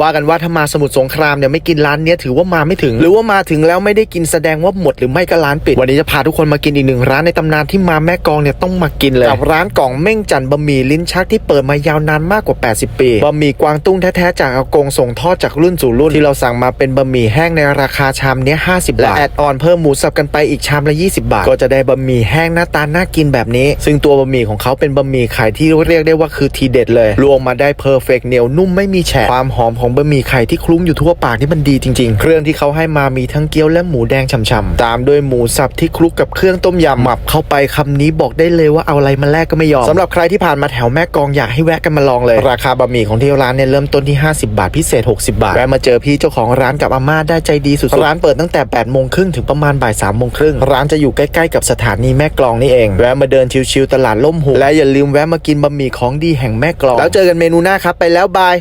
ว่ากันว่าถ้ามาสมุทรสงครามเนี่ยไม่กินร้านเนี้ยถือว่ามาไม่ถึง หรือว่ามาถึงแล้วไม่ได้กินแสดงว่าหมดหรือไม่ก็ร้านปิด วันนี้จะพาทุกคนมากินอีกหนึ่งร้านในตำนานที่มาแม่กองเนี่ยต้องมากินเลยกับร้านกล่องเม่งจันบะหมี่ลิ้นชักที่เปิดมายาวนานมากกว่า 80 ปีบะหมี่กวางตุ้งแท้ๆจากอากงส่งทอดจากรุ่นสู่รุ่นที่เราสั่งมาเป็นบะหมี่แห้งในราคาชามเนี้ย50 บาทและแอดออนเพิ่มหมูสับกันไปอีกชามละ 20 บาท ก็จะได้บะหมี่แห้งหน้าตาน่ากินแบบนี้ ซึ่งตัวบะหมี่ของเขาเป็นบะหมี่ไข่ที่เรียกได้ว่าคือทีเด็ดเลยรวมมาได้เพอร์เฟกเหนียวนุ่มไม่มีแฉะความหอมของบะหมี่ไข่ที่คลุ้งอยู่ทั่วปากนี่มันดีจริง ๆ เครื่องที่เขาให้มามีทั้งเกี๊ยวและหมูแดงฉ่ำๆตามด้วยหมูสับที่คลุกกับเครื่องต้มยำหมับเข้าไปคำนี้บอกได้เลยว่าเอาอะไรมาแลกก็ไม่ยอมสำหรับใครที่ผ่านมาแถวแม่กองอยากให้แวะกันมาลองเลย ราคาบะหมี่ของที่ร้านเนี่ยเริ่มต้นที่ 50 บาทพิเศษ 60 บาทแวะมาเจอพี่เจ้าของร้านกับอาม่าได้ใจดีสุดๆร้านเปิดตั้งแต่8โมงครึ่งถึงประมาณบ่าย3โมงครึ่งร้านจะอยู่ใกล้ๆกับสถานีแม่กลองนี่เองแวะมาเดินชิวๆตลาดล่มหูและอย่าลืมแวะมากินบะหมี่ของดีแห่งแม่กลอง แล้วเจอกันเมนูหน้าครับไปแล้วบาย